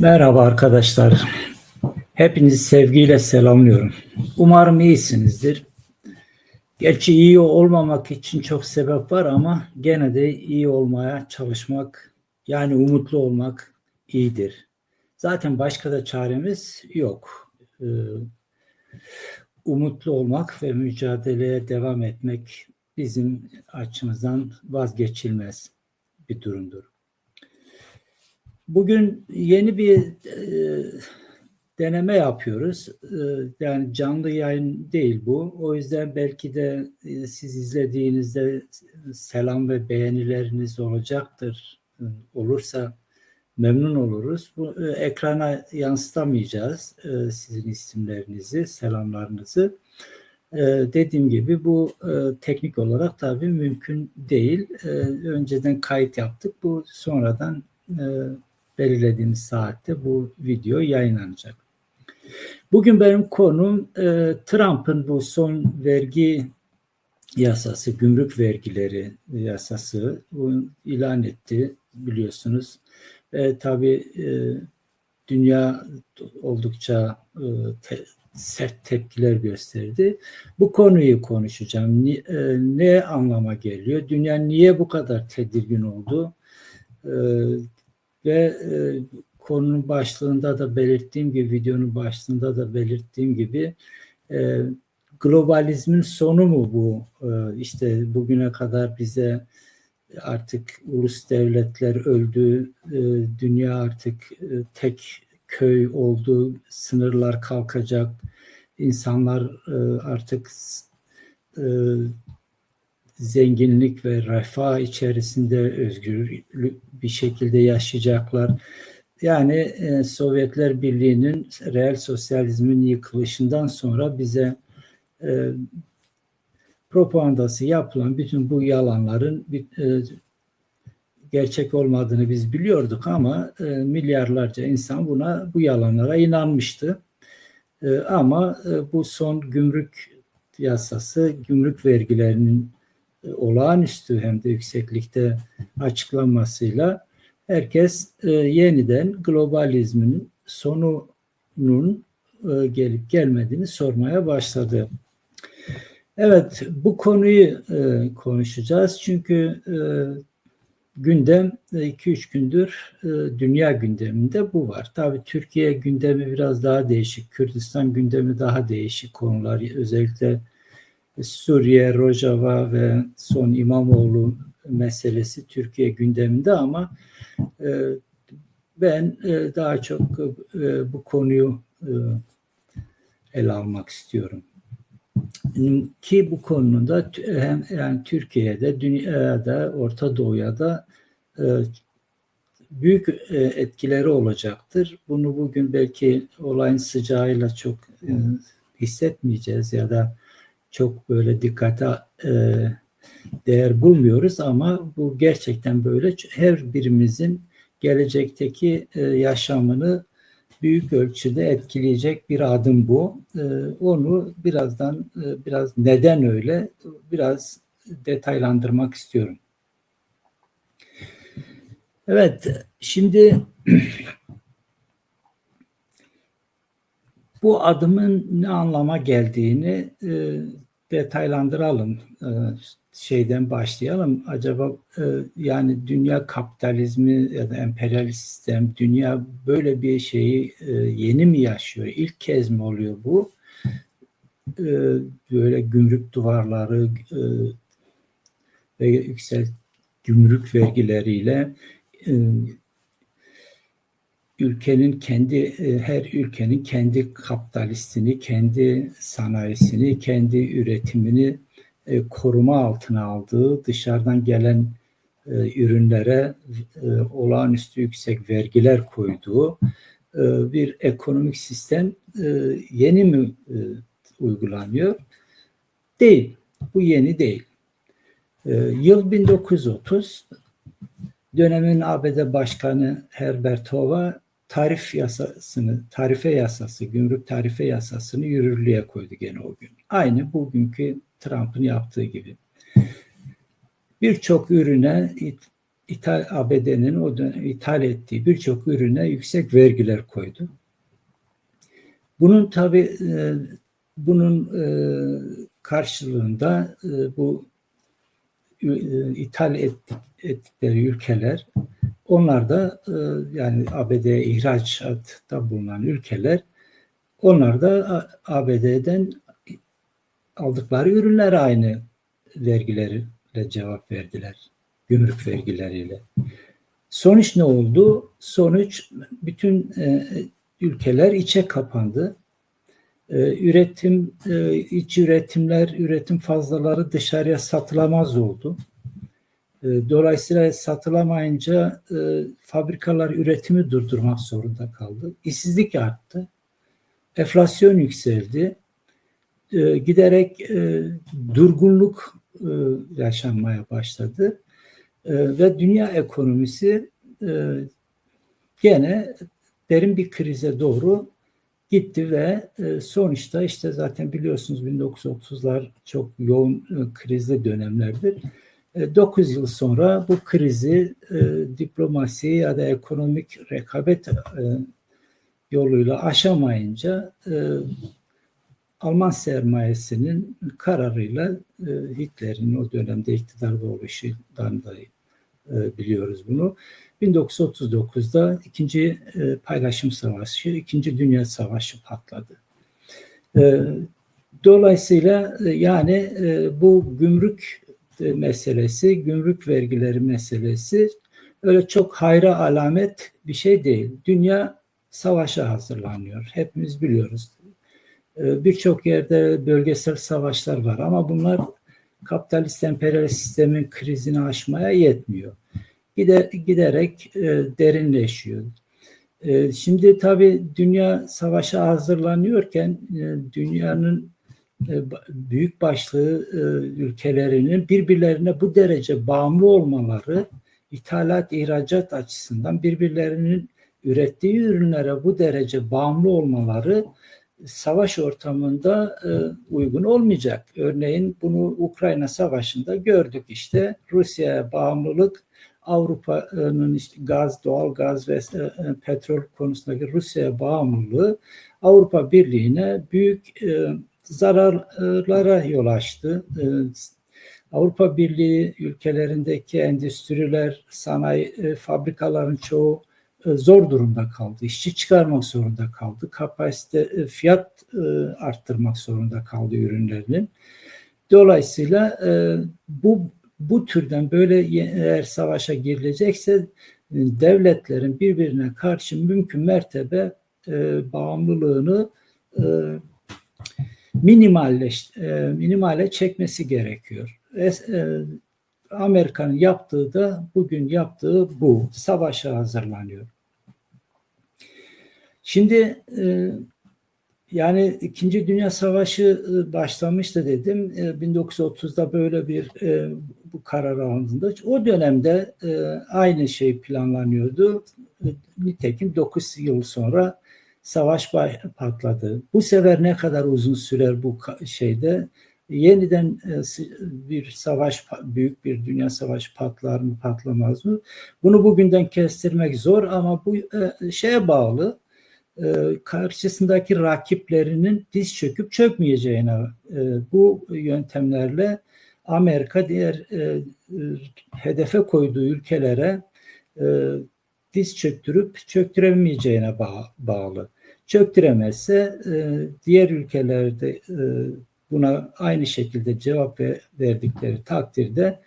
Merhaba arkadaşlar. Hepinizi sevgiyle selamlıyorum. Umarım iyisinizdir. Gerçi iyi olmamak için çok sebep var ama gene de iyi olmaya çalışmak, yani umutlu olmak iyidir. Zaten başka da çaremiz yok. Ee, umutlu olmak ve mücadeleye devam etmek bizim açımızdan vazgeçilmez bir durumdur. Bugün yeni bir e, deneme yapıyoruz. E, yani canlı yayın değil bu. O yüzden belki de e, siz izlediğinizde selam ve beğenileriniz olacaktır. E, olursa memnun oluruz. Bu e, ekrana yansıtamayacağız e, sizin isimlerinizi, selamlarınızı. E, dediğim gibi bu e, teknik olarak tabii mümkün değil. E, önceden kayıt yaptık. Bu sonradan e, belirlediğimiz saatte bu video yayınlanacak. Bugün benim konum e, Trump'ın bu son vergi yasası, gümrük vergileri yasası bu ilan etti biliyorsunuz. Ve tabii e, dünya oldukça e, te, sert tepkiler gösterdi. Bu konuyu konuşacağım. Ni, e, ne anlama geliyor? Dünya niye bu kadar tedirgin oldu? E, ve e, konunun başlığında da belirttiğim gibi, videonun başlığında da belirttiğim gibi e, globalizmin sonu mu bu? E, işte bugüne kadar bize artık ulus devletler öldü, e, dünya artık e, tek köy oldu, sınırlar kalkacak, insanlar e, artık e, zenginlik ve refah içerisinde özgür bir şekilde yaşayacaklar. Yani e, Sovyetler Birliği'nin reel sosyalizmin yıkılışından sonra bize e, propagandası yapılan bütün bu yalanların e, gerçek olmadığını biz biliyorduk ama e, milyarlarca insan buna bu yalanlara inanmıştı. E, ama e, bu son gümrük yasası, gümrük vergilerinin olağanüstü hem de yükseklikte açıklanmasıyla herkes e, yeniden globalizmin sonunun e, gelip gelmediğini sormaya başladı. Evet, bu konuyu e, konuşacağız çünkü e, gündem 2-3 e, gündür e, dünya gündeminde bu var. Tabii Türkiye gündemi biraz daha değişik, Kürdistan gündemi daha değişik konular. Özellikle Suriye, Rojava ve son İmamoğlu meselesi Türkiye gündeminde ama e, ben e, daha çok e, bu konuyu ele almak istiyorum. Ki bu konuda hem yani Türkiye'de, dünyada, Orta Doğu'ya da büyük etkileri olacaktır. Bunu bugün belki olayın sıcağıyla çok hissetmeyeceğiz ya da çok böyle dikkate e, değer bulmuyoruz ama bu gerçekten böyle her birimizin gelecekteki e, yaşamını büyük ölçüde etkileyecek bir adım bu. E, onu birazdan e, biraz neden öyle biraz detaylandırmak istiyorum. Evet, şimdi bu adımın ne anlama geldiğini e, detaylandıralım. E, şeyden başlayalım. Acaba e, yani dünya kapitalizmi ya da emperyalist sistem, dünya böyle bir şeyi e, yeni mi yaşıyor? İlk kez mi oluyor bu? E, böyle gümrük duvarları ve yüksek gümrük vergileriyle ülkenin kendi e, her ülkenin kendi kapitalistini, kendi sanayisini, kendi üretimini e, koruma altına aldığı, dışarıdan gelen e, ürünlere olağanüstü yüksek vergiler koyduğu bir ekonomik sistem yeni mi uygulanıyor? Değil. Bu yeni değil. Yıl 1930 dönemin ABD Başkanı Herbert Hoover tarif yasasını, tarife yasası, gümrük tarife yasasını yürürlüğe koydu gene o gün. Aynı bugünkü Trump'ın yaptığı gibi. Birçok ürüne ithal ABD'nin o dönem ithal ettiği birçok ürüne yüksek vergiler koydu. Bunun tabi bunun e, karşılığında e, bu e, ithal ettik, ettikleri ülkeler onlar da yani ABD'ye ihracatta bulunan ülkeler onlar da ABD'den aldıkları ürünler aynı vergileriyle cevap verdiler. Gümrük vergileriyle. Sonuç ne oldu? Sonuç bütün ülkeler içe kapandı. Ee, üretim, e, iç üretimler, üretim fazlaları dışarıya satılamaz oldu. Ee, dolayısıyla satılamayınca e, fabrikalar üretimi durdurmak zorunda kaldı. İşsizlik arttı. Enflasyon yükseldi. Ee, giderek e, durgunluk yaşanmaya başladı. Ve dünya ekonomisi gene derin bir krize doğru gitti ve e, sonuçta işte zaten biliyorsunuz 1930'lar çok yoğun e, krizli dönemlerdir. 9 e, yıl sonra bu krizi diplomasi ya da ekonomik rekabet yoluyla aşamayınca Alman sermayesinin kararıyla Hitler'in o dönemde iktidarda oluşundan da biliyoruz bunu. 1939'da ikinci e, paylaşım savaşı, ikinci dünya savaşı patladı. E, dolayısıyla e, yani bu gümrük meselesi, gümrük vergileri meselesi öyle çok hayra alamet bir şey değil. Dünya savaşa hazırlanıyor. Hepimiz biliyoruz. Birçok yerde bölgesel savaşlar var ama bunlar kapitalist emperyalist sistemin krizini aşmaya yetmiyor gider, giderek e, derinleşiyor. E, şimdi tabii dünya savaşa hazırlanıyorken e, dünyanın e, büyük başlığı e, ülkelerinin birbirlerine bu derece bağımlı olmaları ithalat ihracat açısından birbirlerinin ürettiği ürünlere bu derece bağımlı olmaları savaş ortamında e, uygun olmayacak. Örneğin bunu Ukrayna Savaşı'nda gördük işte Rusya'ya bağımlılık Avrupa'nın işte gaz, doğal gaz ve e, e, petrol konusundaki Rusya'ya bağımlılığı Avrupa Birliği'ne büyük e, zararlara yol açtı. Avrupa Birliği ülkelerindeki endüstriler, sanayi fabrikaların çoğu zor durumda kaldı. İşçi çıkarmak zorunda kaldı. Kapasite, fiyat arttırmak zorunda kaldı ürünlerinin. Dolayısıyla bu bu türden böyle eğer savaşa girilecekse e, devletlerin birbirine karşı mümkün mertebe e, bağımlılığını e, minimalleş, e, minimale çekmesi gerekiyor. E, e, Amerika'nın yaptığı da bugün yaptığı bu. Savaşa hazırlanıyor. Şimdi e, yani İkinci Dünya Savaşı başlamıştı dedim. 1930'da e, böyle bir bu karar alındığında o dönemde aynı şey planlanıyordu. Nitekim 9 yıl sonra savaş patladı. Bu sefer ne kadar uzun sürer bu şeyde? Yeniden bir savaş, büyük bir dünya savaşı patlar mı patlamaz mı? Bunu bugünden kestirmek zor ama bu şeye bağlı e, karşısındaki rakiplerinin diz çöküp çökmeyeceğine e, bu yöntemlerle Amerika diğer e, hedefe koyduğu ülkelere diz çöktürüp çöktüremeyeceğine bağlı. Çöktüremezse diğer ülkelerde buna aynı şekilde cevap verdikleri takdirde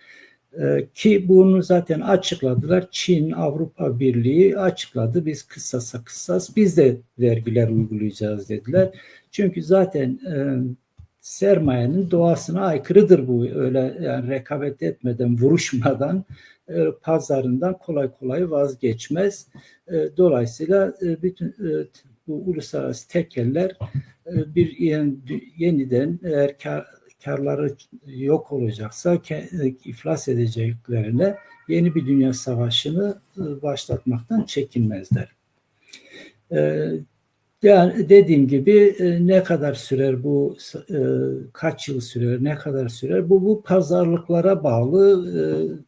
ee, ki bunu zaten açıkladılar. Çin, Avrupa Birliği açıkladı. Biz kısasa kısas biz de vergiler uygulayacağız dediler. Çünkü zaten e, sermayenin doğasına aykırıdır bu. Öyle yani rekabet etmeden, vuruşmadan e, pazarından kolay kolay vazgeçmez. E, dolayısıyla e, bütün e, bu uluslararası tekeller e, bir yeniden eğer kar, karları yok olacaksa iflas edeceklerine yeni bir dünya savaşını e, başlatmaktan çekinmezler. E, yani dediğim gibi e, ne kadar sürer bu kaç yıl sürer ne kadar sürer bu bu pazarlıklara bağlı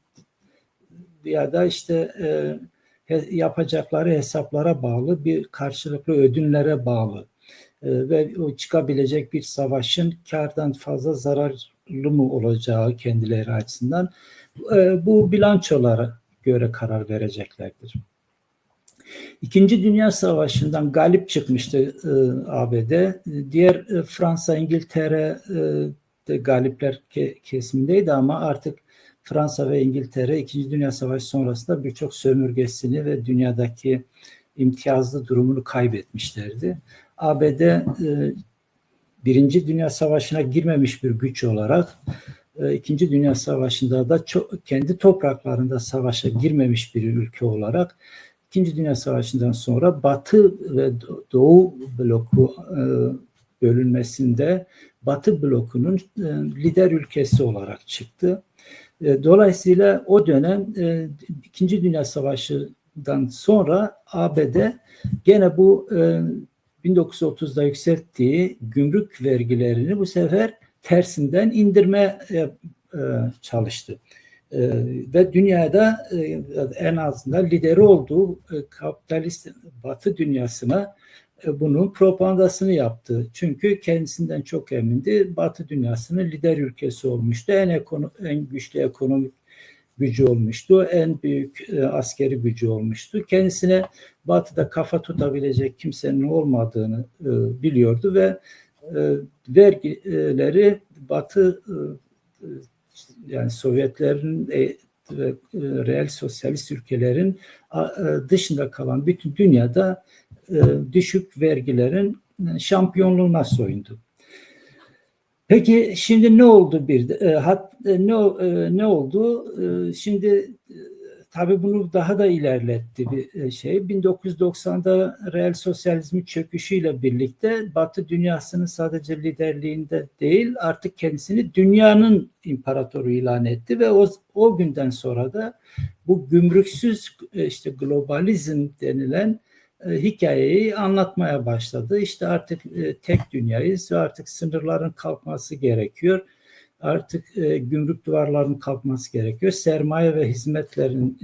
ya da işte e, yapacakları hesaplara bağlı bir karşılıklı ödünlere bağlı E, ve o çıkabilecek bir savaşın kardan fazla zararlı mı olacağı kendileri açısından e, bu bilançolara göre karar vereceklerdir. İkinci Dünya Savaşı'ndan galip çıkmıştı e, ABD. Diğer e, Fransa, İngiltere e, de galipler ke- kesimindeydi ama artık Fransa ve İngiltere İkinci Dünya Savaşı sonrasında birçok sömürgesini ve dünyadaki imtiyazlı durumunu kaybetmişlerdi. ABD e, Birinci Dünya Savaşı'na girmemiş bir güç olarak e, İkinci Dünya Savaşı'nda da çok, kendi topraklarında savaşa girmemiş bir ülke olarak İkinci Dünya Savaşı'ndan sonra Batı ve Do- Doğu bloku e, bölünmesinde Batı blokunun e, lider ülkesi olarak çıktı. E, Dolayısıyla o dönem e, İkinci Dünya Savaşı'dan sonra ABD gene bu e, 1930'da yükselttiği gümrük vergilerini bu sefer tersinden indirmeye e, e, çalıştı. E, ve dünyada e, en azından lideri olduğu e, kapitalist Batı dünyasına e, bunun propagandasını yaptı. Çünkü kendisinden çok emindi. Batı dünyasının lider ülkesi olmuştu. En, ekono, en güçlü ekonomik gücü olmuştu. En büyük e, askeri gücü olmuştu. Kendisine Batı'da kafa tutabilecek kimsenin olmadığını e, biliyordu ve e, vergileri Batı e, e, yani Sovyetlerin e, ve e, reel sosyalist ülkelerin e, dışında kalan bütün dünyada e, düşük vergilerin e, şampiyonluğuna soyundu. Peki şimdi ne oldu bir? E, hat, e, ne e, ne oldu? E, şimdi e, tabii bunu daha da ilerletti bir e, şey. 1990'da reel sosyalizmin çöküşüyle birlikte Batı dünyasının sadece liderliğinde değil artık kendisini dünyanın imparatoru ilan etti ve o, o günden sonra da bu gümrüksüz e, işte globalizm denilen e, hikayeyi anlatmaya başladı. İşte artık e, tek dünyayız ve artık sınırların kalkması gerekiyor. Artık e, gümrük duvarlarının kalkması gerekiyor. Sermaye ve hizmetlerin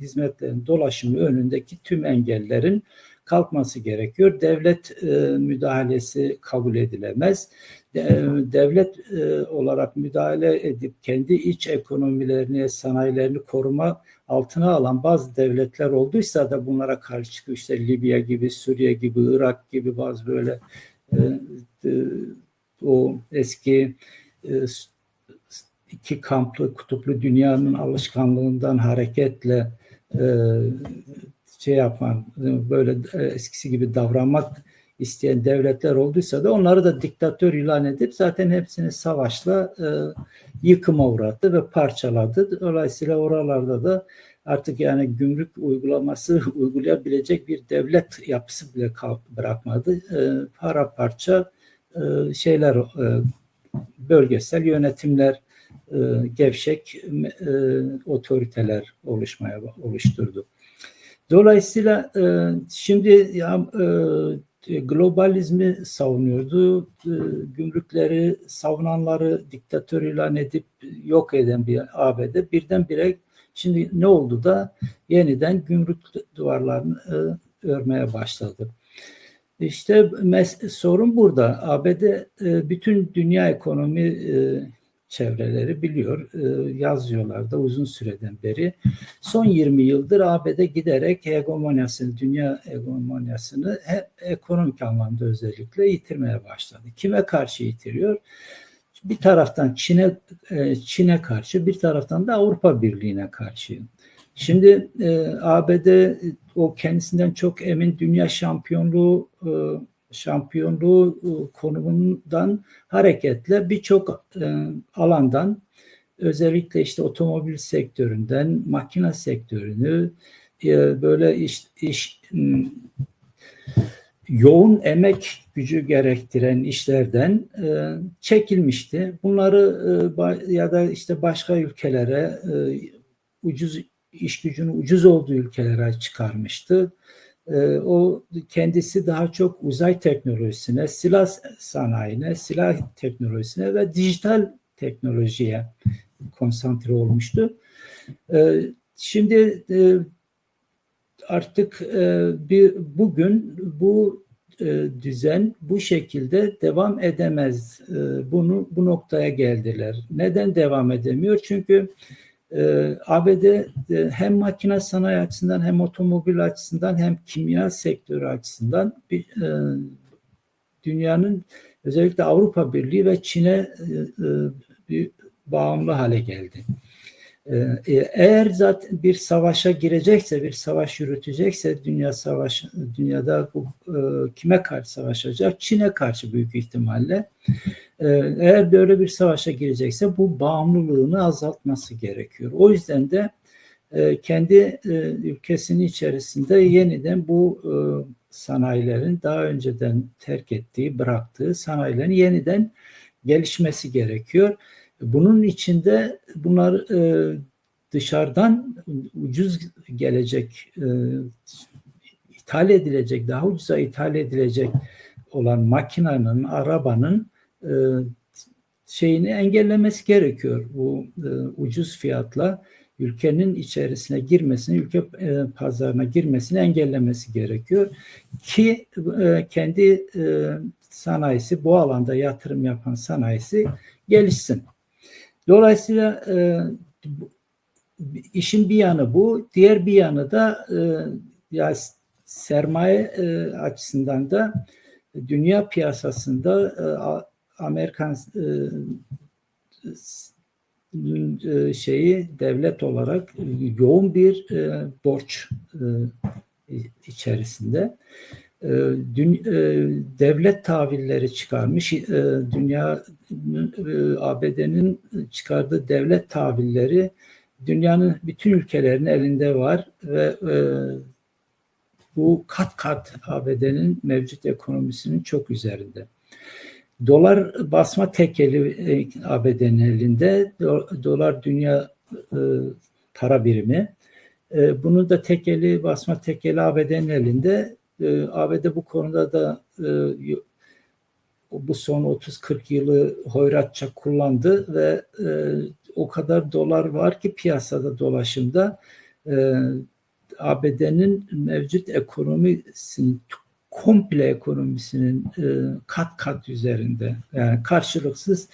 hizmetlerin dolaşımı önündeki tüm engellerin kalkması gerekiyor. Devlet e, müdahalesi kabul edilemez. De, devlet e, olarak müdahale edip kendi iç ekonomilerini, sanayilerini koruma altına alan bazı devletler olduysa da bunlara karşı çıkıyor. İşte Libya gibi, Suriye gibi, Irak gibi bazı böyle e, e, o eski e, iki kamplı kutuplu dünyanın alışkanlığından hareketle e, şey yapman böyle eskisi gibi davranmak isteyen devletler olduysa da onları da diktatör ilan edip zaten hepsini savaşla e, yıkıma uğrattı ve parçaladı. Dolayısıyla oralarda da artık yani gümrük uygulaması uygulayabilecek bir devlet yapısı bile bırakmadı. E, para parça e, şeyler e, bölgesel yönetimler e, gevşek e, otoriteler oluşmaya oluşturdu. Dolayısıyla e, şimdi ya, e, globalizmi savunuyordu. E, gümrükleri savunanları diktatör ilan edip yok eden bir ABD birdenbire şimdi ne oldu da yeniden gümrük duvarlarını e, örmeye başladı. İşte mes- sorun burada. ABD e, bütün dünya ekonomi e, çevreleri biliyor, e, yazıyorlar da uzun süreden beri. Son 20 yıldır ABD giderek hegemonyasını, dünya hegemonyasını he, ekonomik anlamda özellikle yitirmeye başladı. Kime karşı yitiriyor? Bir taraftan Çin'e e, Çin'e karşı, bir taraftan da Avrupa Birliği'ne karşı. Şimdi e, ABD o kendisinden çok emin dünya şampiyonluğu e, şampiyonluğu e, konumundan hareketle birçok e, alandan özellikle işte otomobil sektöründen makine sektörünü e, böyle iş, iş yoğun emek gücü gerektiren işlerden çekilmişti. Bunları ya da işte başka ülkelere ucuz iş gücünün ucuz olduğu ülkelere çıkarmıştı. Ee, o kendisi daha çok uzay teknolojisine, silah sanayine, silah teknolojisine ve dijital teknolojiye konsantre olmuştu. Ee, şimdi e, artık e, bir bugün bu e, düzen bu şekilde devam edemez. E, bunu bu noktaya geldiler. Neden devam edemiyor? Çünkü e, ABD e, hem makine sanayi açısından hem otomobil açısından hem kimya sektörü açısından bir, e, dünyanın özellikle Avrupa Birliği ve Çin'e e, e, bir bağımlı hale geldi. Ee, e, eğer zaten bir savaşa girecekse, bir savaş yürütecekse dünya savaş dünyada bu e, kime karşı savaşacak? Çin'e karşı büyük ihtimalle. Ee, eğer böyle bir savaşa girecekse bu bağımlılığını azaltması gerekiyor. O yüzden de e, kendi ülkesinin içerisinde yeniden bu sanayilerin daha önceden terk ettiği, bıraktığı sanayilerin yeniden gelişmesi gerekiyor. Bunun içinde bunlar e, dışarıdan ucuz gelecek, e, ithal edilecek, daha ucuza ithal edilecek olan makinenin, arabanın e, şeyini engellemesi gerekiyor. Bu e, ucuz fiyatla ülkenin içerisine girmesini, ülke e, pazarına girmesini engellemesi gerekiyor ki e, kendi e, sanayisi, bu alanda yatırım yapan sanayisi gelişsin. Dolayısıyla e, işin bir yanı bu. Diğer bir yanı da e, ya sermaye e, açısından da dünya piyasasında e, Amerikan e, e, şeyi devlet olarak yoğun bir e, borç e, içerisinde. Ee, dün, e, devlet tahvilleri çıkarmış. E, dünya e, ABD'nin çıkardığı devlet tahvilleri dünyanın bütün ülkelerinin elinde var ve e, bu kat kat ABD'nin mevcut ekonomisinin çok üzerinde. Dolar basma tekeli ABD'nin elinde. Do, dolar dünya para birimi. Bunun da tekeli basma tekeli ABD'nin elinde. E, ABD bu konuda da e, bu son 30-40 yılı hoyratça kullandı ve e, o kadar dolar var ki piyasada dolaşımda e, ABD'nin mevcut ekonomisinin komple ekonomisinin kat kat üzerinde. Yani karşılıksız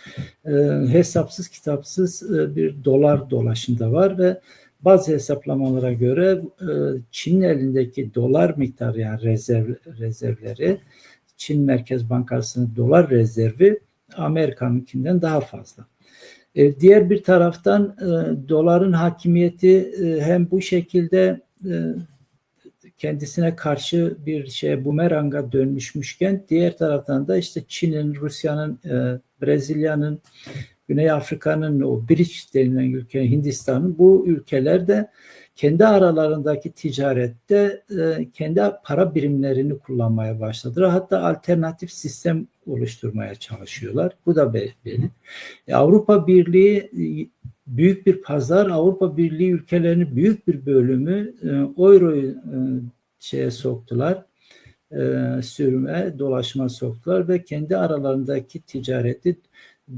hesapsız kitapsız bir dolar dolaşımda var ve bazı hesaplamalara göre e, Çin'in elindeki dolar miktarı yani rezerv, rezervleri Çin Merkez Bankası'nın dolar rezervi Amerika'nınkinden daha fazla. E, diğer bir taraftan e, doların hakimiyeti hem bu şekilde kendisine karşı bir şey bumeranga dönmüşmüşken diğer taraftan da işte Çin'in, Rusya'nın, Brezilya'nın Güney Afrika'nın o BRICS denilen ülke, Hindistan'ın bu ülkelerde kendi aralarındaki ticarette e, kendi para birimlerini kullanmaya başladılar. Hatta alternatif sistem oluşturmaya çalışıyorlar. Bu da belli. E, Avrupa Birliği e, büyük bir pazar. Avrupa Birliği ülkelerinin büyük bir bölümü e, euroyu e, şeye soktular. E, sürme, dolaşma soktular ve kendi aralarındaki ticareti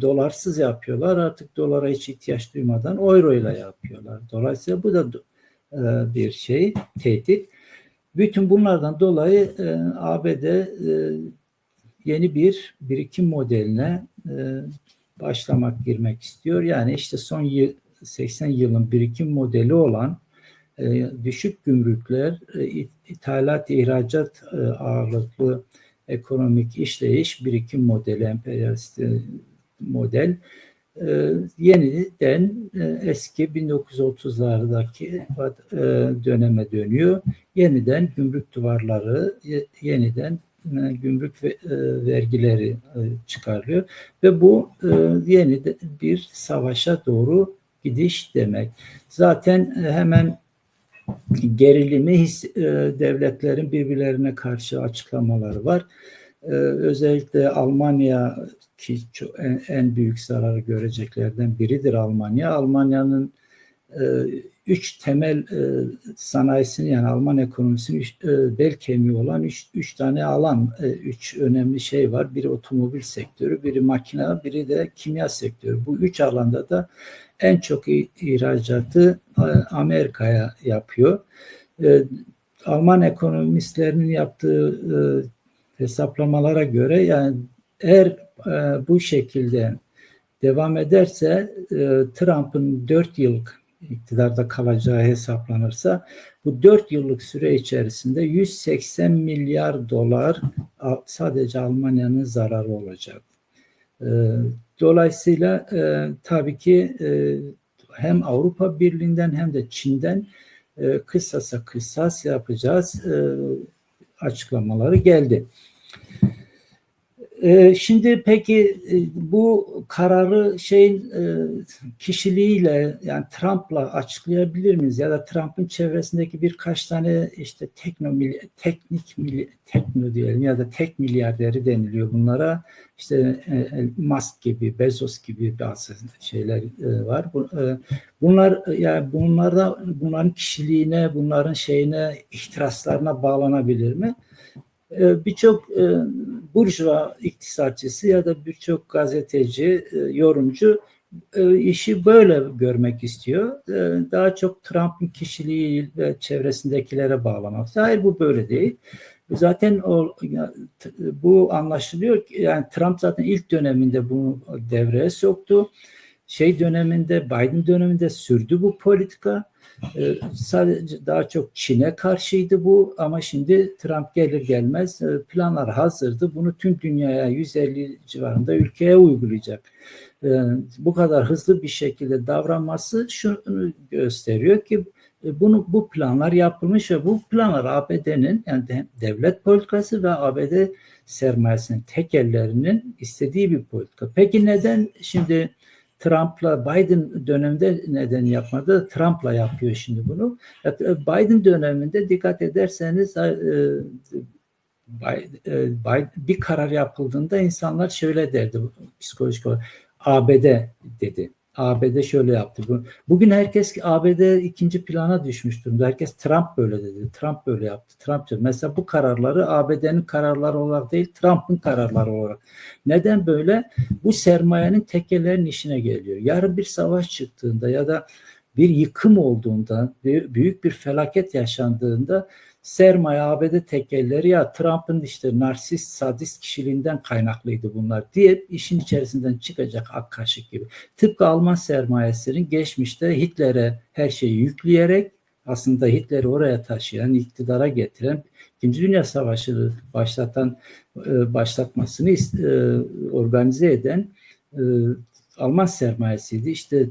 dolarsız yapıyorlar. Artık dolara hiç ihtiyaç duymadan euro ile yapıyorlar. Dolayısıyla bu da e, bir şey, tehdit. Bütün bunlardan dolayı e, ABD e, yeni bir birikim modeline e, başlamak, girmek istiyor. Yani işte son 80 yılın birikim modeli olan e, düşük gümrükler, e, ithalat, ihracat e, ağırlıklı ekonomik işleyiş, birikim modeli, emperyalist model e, yeniden e, eski 1930'lardaki e, döneme dönüyor. Yeniden gümrük duvarları, yeniden e, gümrük ve, e, vergileri e, çıkarılıyor ve bu e, yeni de bir savaşa doğru gidiş demek. Zaten e, hemen gerilimi his, e, devletlerin birbirlerine karşı açıklamaları var. Ee, özellikle Almanya ki en, en büyük zararı göreceklerden biridir Almanya. Almanya'nın e, üç temel e, sanayisini yani Alman ekonomisinin üç, e, bel kemiği olan üç, üç tane alan, e, üç önemli şey var. Biri otomobil sektörü, biri makine, biri de kimya sektörü. Bu üç alanda da en çok ihracatı Amerika'ya yapıyor. Alman ekonomistlerinin yaptığı hesaplamalara göre yani eğer bu şekilde devam ederse Trump'ın 4 yıllık iktidarda kalacağı hesaplanırsa bu 4 yıllık süre içerisinde 180 milyar dolar sadece Almanya'nın zararı olacak. Ee, dolayısıyla e, tabii ki e, hem Avrupa Birliği'nden hem de Çin'den e, kısasa kısas yapacağız açıklamaları geldi. Ee, şimdi peki e, bu kararı şeyin e, kişiliğiyle yani Trump'la açıklayabilir miyiz ya da Trump'ın çevresindeki birkaç tane işte tekno teknik tekno diyelim ya da tek milyarderi deniliyor bunlara işte e, Musk gibi Bezos gibi bazı şeyler var. Bunlar yani bunlarda bunların kişiliğine bunların şeyine ihtiraslarına bağlanabilir mi? Ee, birçok e, burjuva iktisatçısı ya da birçok gazeteci, e, yorumcu e, işi böyle görmek istiyor. Daha çok Trump'ın kişiliği ve çevresindekilere bağlamak. Hayır bu böyle değil. Zaten o bu anlaşılıyor ki yani Trump zaten ilk döneminde bunu devreye soktu. Şey döneminde Biden döneminde sürdü bu politika. Ee, sadece daha çok Çin'e karşıydı bu ama şimdi Trump gelir gelmez e, planlar hazırdı. Bunu tüm dünyaya 150 civarında ülkeye uygulayacak. Ee, bu kadar hızlı bir şekilde davranması şunu gösteriyor ki e, bunu bu planlar yapılmış ve bu planlar ABD'nin yani devlet politikası ve ABD sermayesinin tekellerinin istediği bir politika. Peki neden şimdi Trump'la Biden döneminde neden yapmadı? Trump'la yapıyor şimdi bunu. E, Biden döneminde dikkat ederseniz e, e, bir karar yapıldığında insanlar şöyle derdi psikolojik olarak ABD dedi. ABD şöyle yaptı. Bugün herkes ABD ikinci plana düşmüş durumda. Herkes Trump böyle dedi. Trump böyle yaptı. Trump dedi. Mesela bu kararları ABD'nin kararları olarak değil Trump'ın kararları olarak. Neden böyle? Bu sermayenin tekelerin işine geliyor. Yarın bir savaş çıktığında ya da bir yıkım olduğunda, büyük bir felaket yaşandığında sermaye ABD tekelleri ya Trump'ın işte narsist sadist kişiliğinden kaynaklıydı bunlar diye işin içerisinden çıkacak ak kaşık gibi. Tıpkı Alman sermayesinin geçmişte Hitler'e her şeyi yükleyerek aslında Hitler'i oraya taşıyan, iktidara getiren, İkinci Dünya Savaşı'nı başlatan, e, başlatmasını e, organize eden e, Alman sermayesiydi. İşte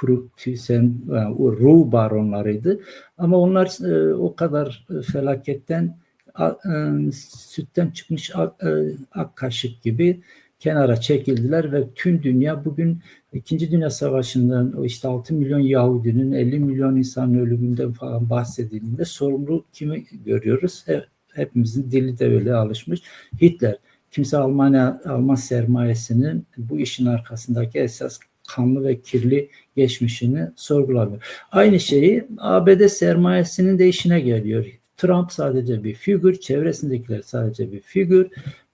Krupp, Thyssen, yani Ruh baronlarıydı. Ama onlar e, o kadar e, felaketten e, sütten çıkmış ak, e, ak kaşık gibi kenara çekildiler ve tüm dünya bugün İkinci Dünya Savaşı'ndan o işte 6 milyon Yahudinin 50 milyon insanın ölümünden falan bahsedildiğinde sorumlu kimi görüyoruz? Hep, hepimizin dili de öyle alışmış. Hitler. Kimse Almanya Alman sermayesinin bu işin arkasındaki esas kanlı ve kirli geçmişini sorgulamıyor. Aynı şeyi ABD sermayesinin de işine geliyor. Trump sadece bir figür, çevresindekiler sadece bir figür.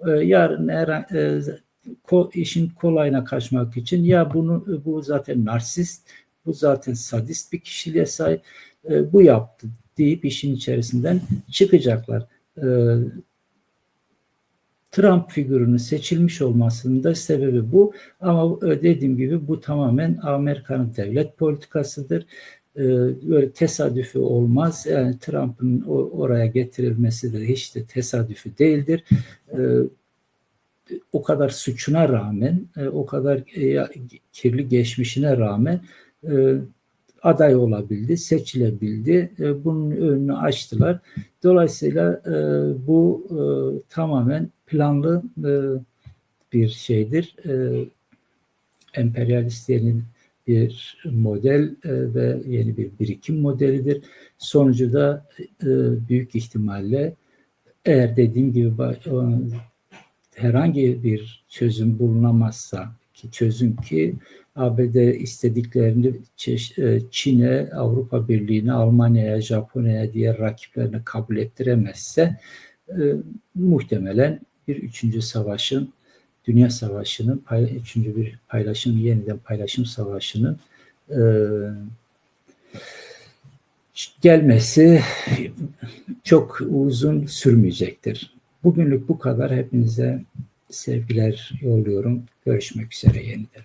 Ee, yarın her e, işin kolayına kaçmak için ya bunu bu zaten narsist, bu zaten sadist bir kişiliğe sahip, e, bu yaptı deyip işin içerisinden çıkacaklar. E, Trump figürünün seçilmiş olmasının da sebebi bu. Ama dediğim gibi bu tamamen Amerika'nın devlet politikasıdır. Ee, böyle tesadüfi olmaz. Yani Trump'ın oraya getirilmesi de hiç de tesadüfi değildir. Ee, o kadar suçuna rağmen, e, o kadar e, kirli geçmişine rağmen e, aday olabildi, seçilebildi. Bunun önünü açtılar. Dolayısıyla bu tamamen planlı e, bir şeydir. E, emperyalistlerin bir model e, ve yeni bir birikim modelidir. Sonucu da e, büyük ihtimalle eğer dediğim gibi herhangi bir çözüm bulunamazsa ki çözüm ki ABD istediklerini e, Çin'e, Avrupa Birliği'ne, Almanya'ya, Japonya'ya diğer rakiplerine kabul ettiremezse e, muhtemelen bir üçüncü savaşın Dünya Savaşı'nın üçüncü bir paylaşım yeniden paylaşım savaşının e, gelmesi çok uzun sürmeyecektir. Bugünlük bu kadar. Hepinize sevgiler yolluyorum. Görüşmek üzere yeniden.